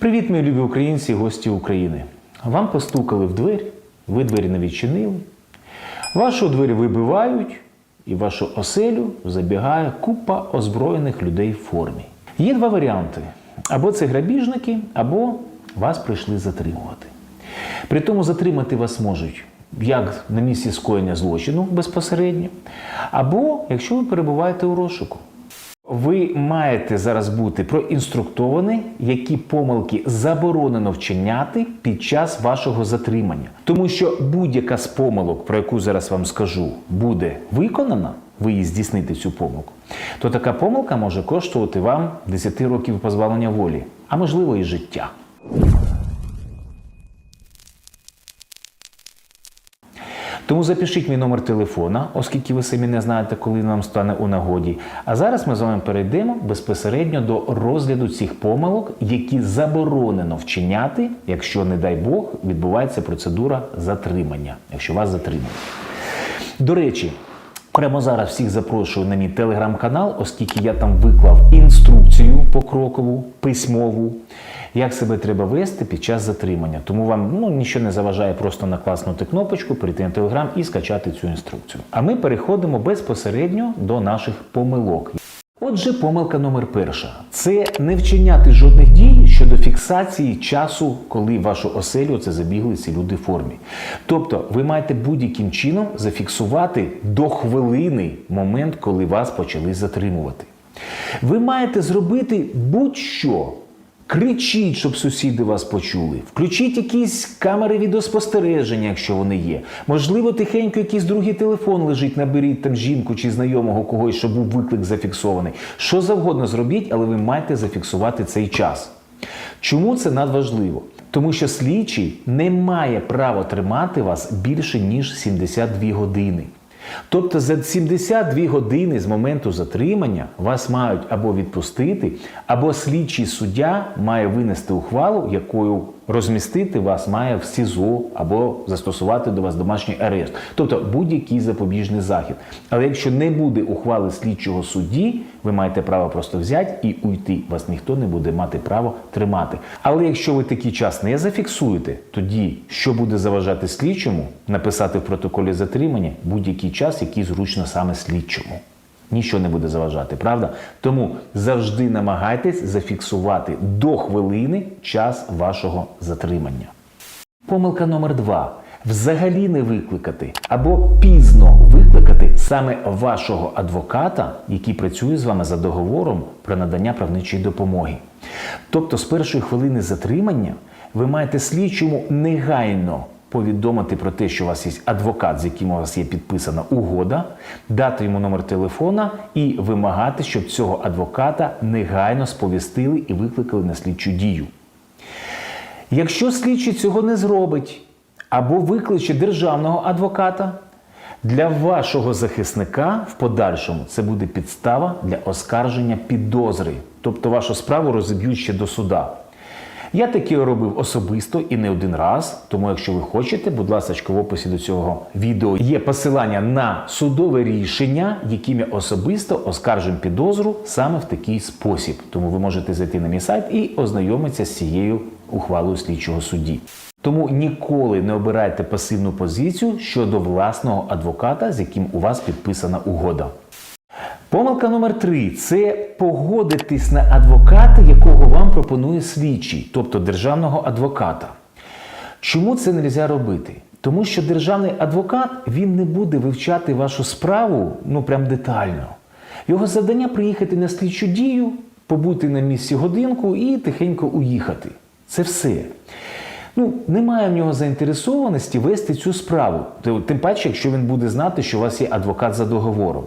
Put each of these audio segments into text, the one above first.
Привіт, мої любі українці і гості України. Вам постукали в двері, ви двері не відчинили. Вашу двері вибивають, і вашу оселю забігає купа озброєних людей в формі. Є два варіанти: або це грабіжники, або вас прийшли затримувати. При тому затримати вас можуть як на місці скоєння злочину безпосередньо, або якщо ви перебуваєте у розшуку. Ви маєте зараз бути проінструктовані, які помилки заборонено вчиняти під час вашого затримання. Тому що будь-яка з помилок, про яку зараз вам скажу, буде виконана, ви її здійсните цю помилку, то така помилка може коштувати вам 10 років позбавлення волі, а можливо і життя. Тому запишіть мій номер телефона, оскільки ви самі не знаєте, коли нам стане у нагоді. А зараз ми з вами перейдемо безпосередньо до розгляду цих помилок, які заборонено вчиняти, якщо, не дай Бог, відбувається процедура затримання, якщо вас затримують. До речі, прямо зараз всіх запрошую на мій телеграм-канал, оскільки я там виклав інструкцію покрокову, письмову, як себе треба вести під час затримання. Тому вам ну, нічого не заважає просто накласнути кнопочку, перейти на телеграм і скачати цю інструкцію. А ми переходимо безпосередньо до наших помилок. Отже, помилка номер перша це не вчиняти жодних дій щодо фіксації часу, коли вашу оселю це забігли ці люди в формі. Тобто, ви маєте будь-яким чином зафіксувати до хвилини момент, коли вас почали затримувати. Ви маєте зробити будь-що. Кричіть, щоб сусіди вас почули. Включіть якісь камери відеоспостереження, якщо вони є. Можливо, тихенько якийсь другий телефон лежить, наберіть там жінку чи знайомого когось, щоб був виклик зафіксований. Що завгодно зробіть, але ви маєте зафіксувати цей час. Чому це надважливо? Тому що слідчий не має права тримати вас більше ніж 72 години. Тобто за 72 години з моменту затримання вас мають або відпустити, або слідчий суддя має винести ухвалу, якою розмістити вас має в СІЗО або застосувати до вас домашній арешт, тобто будь-який запобіжний захід. Але якщо не буде ухвали слідчого судді, ви маєте право просто взяти і уйти. Вас ніхто не буде мати право тримати. Але якщо ви такий час не зафіксуєте, тоді що буде заважати слідчому написати в протоколі затримання будь-який час, який зручно саме слідчому. Нічого не буде заважати, правда? Тому завжди намагайтесь зафіксувати до хвилини час вашого затримання. Помилка номер два. Взагалі не викликати або пізно викликати саме вашого адвоката, який працює з вами за договором про надання правничої допомоги. Тобто, з першої хвилини затримання ви маєте слідчому негайно повідомити про те, що у вас є адвокат, з яким у вас є підписана угода, дати йому номер телефона і вимагати, щоб цього адвоката негайно сповістили і викликали на слідчу дію. Якщо слідчий цього не зробить або викличе державного адвоката, для вашого захисника в подальшому це буде підстава для оскарження підозри, тобто вашу справу розіб'ють ще до суда. Я таке робив особисто і не один раз. Тому, якщо ви хочете, будь ласка, в описі до цього відео є посилання на судове рішення, яким я особисто оскаржую підозру саме в такий спосіб. Тому ви можете зайти на мій сайт і ознайомитися з цією ухвалою слідчого судді. Тому ніколи не обирайте пасивну позицію щодо власного адвоката, з яким у вас підписана угода. Помилка номер три це погодитись на адвоката, якого вам пропонує слідчий, тобто державного адвоката. Чому це не можна робити? Тому що державний адвокат він не буде вивчати вашу справу ну прям детально. Його завдання приїхати на слідчу дію, побути на місці годинку і тихенько уїхати. Це все. Ну, немає в нього заінтересованості вести цю справу. Тим паче, якщо він буде знати, що у вас є адвокат за договором.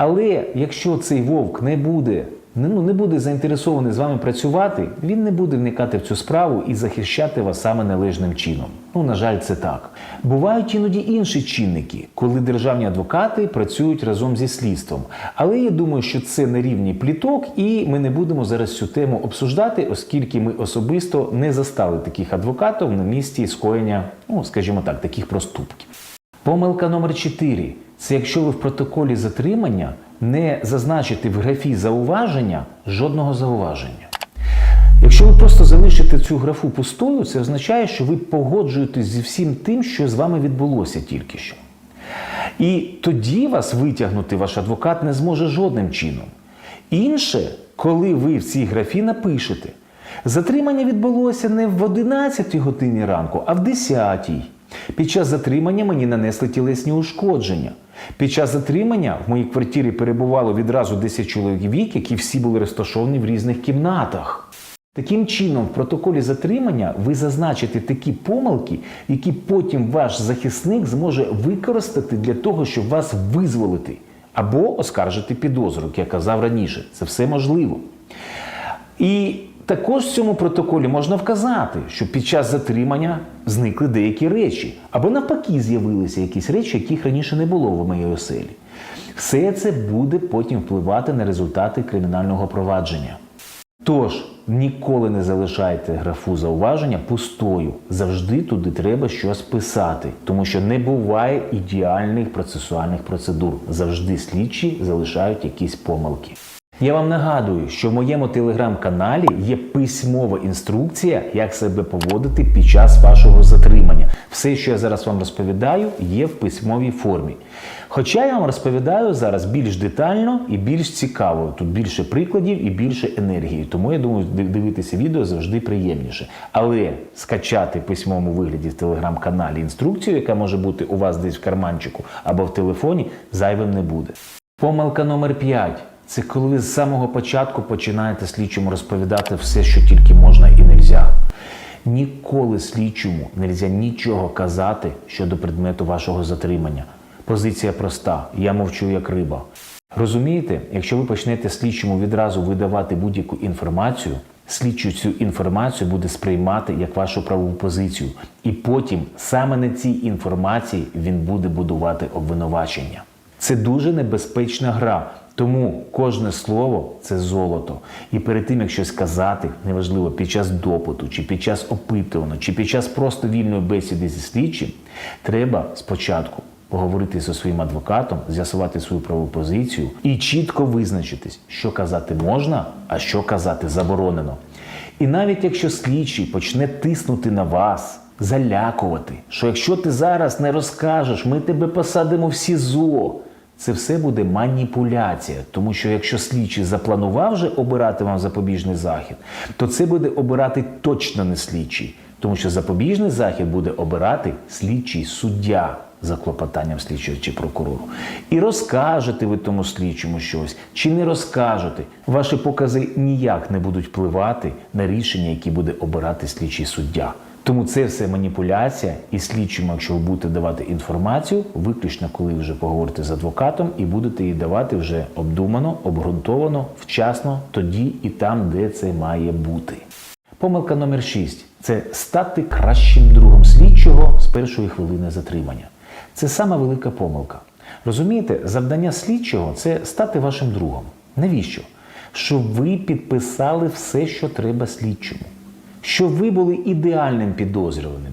Але якщо цей вовк не буде, ну, не буде заінтересований з вами працювати, він не буде вникати в цю справу і захищати вас саме належним чином. Ну, на жаль, це так. Бувають іноді інші чинники, коли державні адвокати працюють разом зі слідством. Але я думаю, що це на рівні пліток, і ми не будемо зараз цю тему обсуждати, оскільки ми особисто не застали таких адвокатів на місці скоєння, ну скажімо так, таких проступків. Помилка номер 4 це якщо ви в протоколі затримання не зазначите в графі зауваження жодного зауваження. Якщо ви просто залишите цю графу пустою, це означає, що ви погоджуєтесь зі всім тим, що з вами відбулося тільки що. І тоді вас витягнути ваш адвокат не зможе жодним чином. Інше, коли ви в цій графі напишете, затримання відбулося не в 11 годині ранку, а в 10. Під час затримання мені нанесли тілесні ушкодження. Під час затримання в моїй квартирі перебувало відразу 10 чоловік, які всі були розташовані в різних кімнатах. Таким чином, в протоколі затримання ви зазначите такі помилки, які потім ваш захисник зможе використати для того, щоб вас визволити або оскаржити підозру, як я казав раніше. Це все можливо. І також в цьому протоколі можна вказати, що під час затримання зникли деякі речі, або навпаки з'явилися якісь речі, яких раніше не було в моїй оселі. Все це буде потім впливати на результати кримінального провадження. Тож ніколи не залишайте графу зауваження пустою. Завжди туди треба щось писати, тому що не буває ідеальних процесуальних процедур. Завжди слідчі залишають якісь помилки. Я вам нагадую, що в моєму телеграм-каналі є письмова інструкція, як себе поводити під час вашого затримання. Все, що я зараз вам розповідаю, є в письмовій формі. Хоча я вам розповідаю зараз більш детально і більш цікаво. Тут більше прикладів і більше енергії. Тому я думаю, дивитися відео завжди приємніше. Але скачати в письмовому вигляді в телеграм-каналі інструкцію, яка може бути у вас десь в карманчику або в телефоні, зайвим не буде. Помилка номер 5 це коли ви з самого початку починаєте слідчому розповідати все, що тільки можна і нельзя. Ніколи слідчому нельзя нічого казати щодо предмету вашого затримання. Позиція проста: я мовчу як риба. Розумієте, якщо ви почнете слідчому відразу видавати будь-яку інформацію, слідчий цю інформацію буде сприймати як вашу правову позицію, і потім саме на цій інформації він буде будувати обвинувачення. Це дуже небезпечна гра, тому кожне слово це золото. І перед тим, як щось сказати, неважливо під час допиту, чи під час опитування, чи під час просто вільної бесіди зі слідчим, треба спочатку поговорити зі своїм адвокатом, з'ясувати свою правову позицію і чітко визначитись, що казати можна, а що казати заборонено. І навіть якщо слідчий почне тиснути на вас, залякувати, що якщо ти зараз не розкажеш, ми тебе посадимо в СІЗО. Це все буде маніпуляція, тому що якщо слідчий запланував вже обирати вам запобіжний захід, то це буде обирати точно не слідчий, тому що запобіжний захід буде обирати слідчий суддя за клопотанням слідчого чи прокурору. І розкажете ви тому слідчому щось, чи не розкажете. Ваші покази ніяк не будуть впливати на рішення, які буде обирати слідчий суддя. Тому це все маніпуляція, і слідчому, якщо ви будете давати інформацію, виключно коли вже поговорите з адвокатом і будете її давати вже обдумано, обґрунтовано, вчасно, тоді і там, де це має бути. Помилка номер 6 це стати кращим другом слідчого з першої хвилини затримання. Це сама велика помилка. Розумієте, завдання слідчого це стати вашим другом. Навіщо? Щоб ви підписали все, що треба слідчому щоб ви були ідеальним підозрюваним.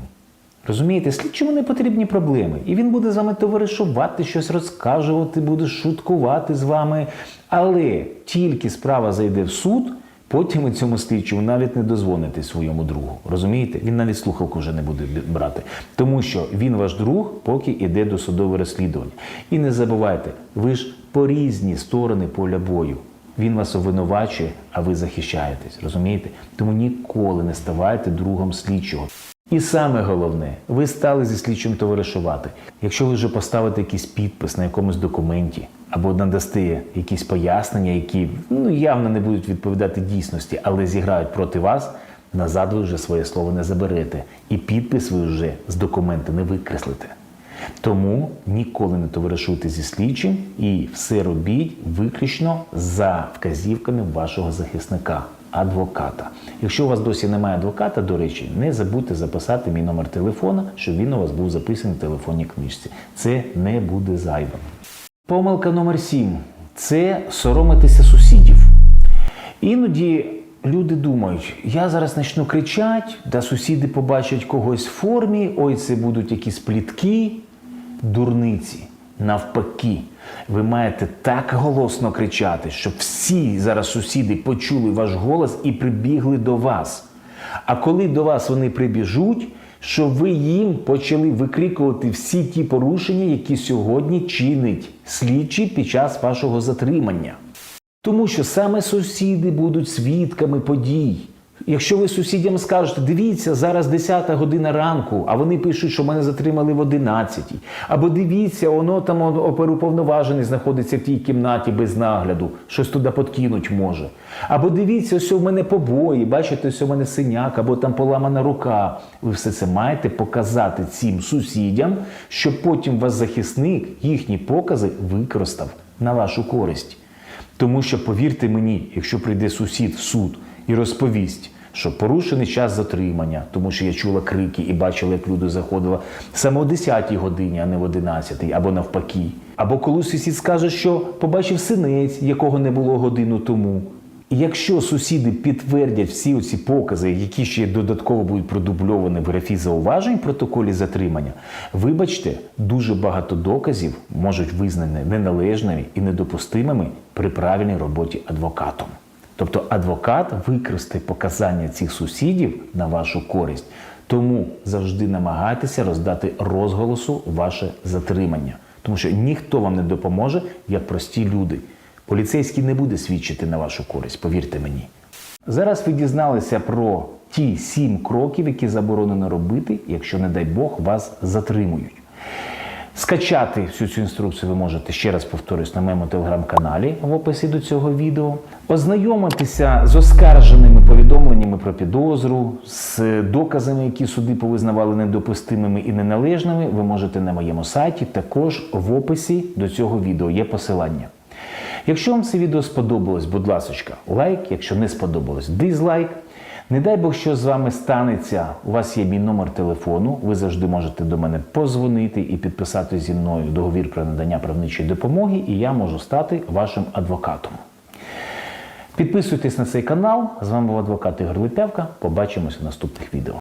Розумієте, слідчому не потрібні проблеми. І він буде з вами товаришувати, щось розкажувати, буде шуткувати з вами. Але тільки справа зайде в суд, потім ви цьому слідчому навіть не дозвоните своєму другу. Розумієте? Він навіть слухавку вже не буде брати. Тому що він ваш друг, поки йде до судового розслідування. І не забувайте, ви ж по різні сторони поля бою. Він вас обвинувачує, а ви захищаєтесь, розумієте? Тому ніколи не ставайте другом слідчого. І саме головне, ви стали зі слідчим товаришувати. Якщо ви вже поставите якийсь підпис на якомусь документі або надасте якісь пояснення, які ну явно не будуть відповідати дійсності, але зіграють проти вас, назад ви вже своє слово не заберете, і підпис ви вже з документа не викреслите. Тому ніколи не товаришуйте зі слідчим і все робіть виключно за вказівками вашого захисника, адвоката. Якщо у вас досі немає адвоката, до речі, не забудьте записати мій номер телефона, щоб він у вас був записаний в телефонній книжці. Це не буде зайвим. Помилка номер 7 це соромитися сусідів. Іноді люди думають, я зараз почну кричати, да сусіди побачать когось в формі, ой, це будуть якісь плітки, дурниці. Навпаки, ви маєте так голосно кричати, щоб всі зараз сусіди почули ваш голос і прибігли до вас. А коли до вас вони прибіжуть, що ви їм почали викрикувати всі ті порушення, які сьогодні чинить слідчий під час вашого затримання. Тому що саме сусіди будуть свідками подій. Якщо ви сусідям скажете, дивіться, зараз 10 година ранку, а вони пишуть, що мене затримали в 11. Або дивіться, воно там оперуповноважений знаходиться в тій кімнаті без нагляду, щось туди подкинуть може. Або дивіться, ось у мене побої, бачите, ось у мене синяк, або там поламана рука. Ви все це маєте показати цим сусідям, щоб потім вас захисник їхні покази використав на вашу користь. Тому що, повірте мені, якщо прийде сусід в суд і розповість, що порушений час затримання, тому що я чула крики і бачила, як люди заходили саме о 10-й годині, а не в 11-й, або навпаки. Або коли сусід скаже, що побачив синець, якого не було годину тому. І якщо сусіди підтвердять всі ці покази, які ще додатково будуть продубльовані в графі зауважень в протоколі затримання, вибачте, дуже багато доказів можуть визнані неналежними і недопустимими при правильній роботі адвокатом. Тобто адвокат використає показання цих сусідів на вашу користь. Тому завжди намагайтеся роздати розголосу ваше затримання, тому що ніхто вам не допоможе, як прості люди. Поліцейський не буде свідчити на вашу користь, повірте мені. Зараз ви дізналися про ті сім кроків, які заборонено робити, якщо, не дай Бог, вас затримують. Скачати всю цю інструкцію ви можете ще раз повторюсь на моєму телеграм-каналі в описі до цього відео. Ознайомитися з оскарженими повідомленнями про підозру, з доказами, які суди повизнавали недопустимими і неналежними, ви можете на моєму сайті. Також в описі до цього відео є посилання. Якщо вам це відео сподобалось, будь ласка, лайк. Якщо не сподобалось, дизлайк. Не дай Бог, що з вами станеться. У вас є мій номер телефону. Ви завжди можете до мене позвонити і підписати зі мною договір про надання правничої допомоги, і я можу стати вашим адвокатом. Підписуйтесь на цей канал. З вами був адвокат Ігор Липявка. Побачимось в наступних відео.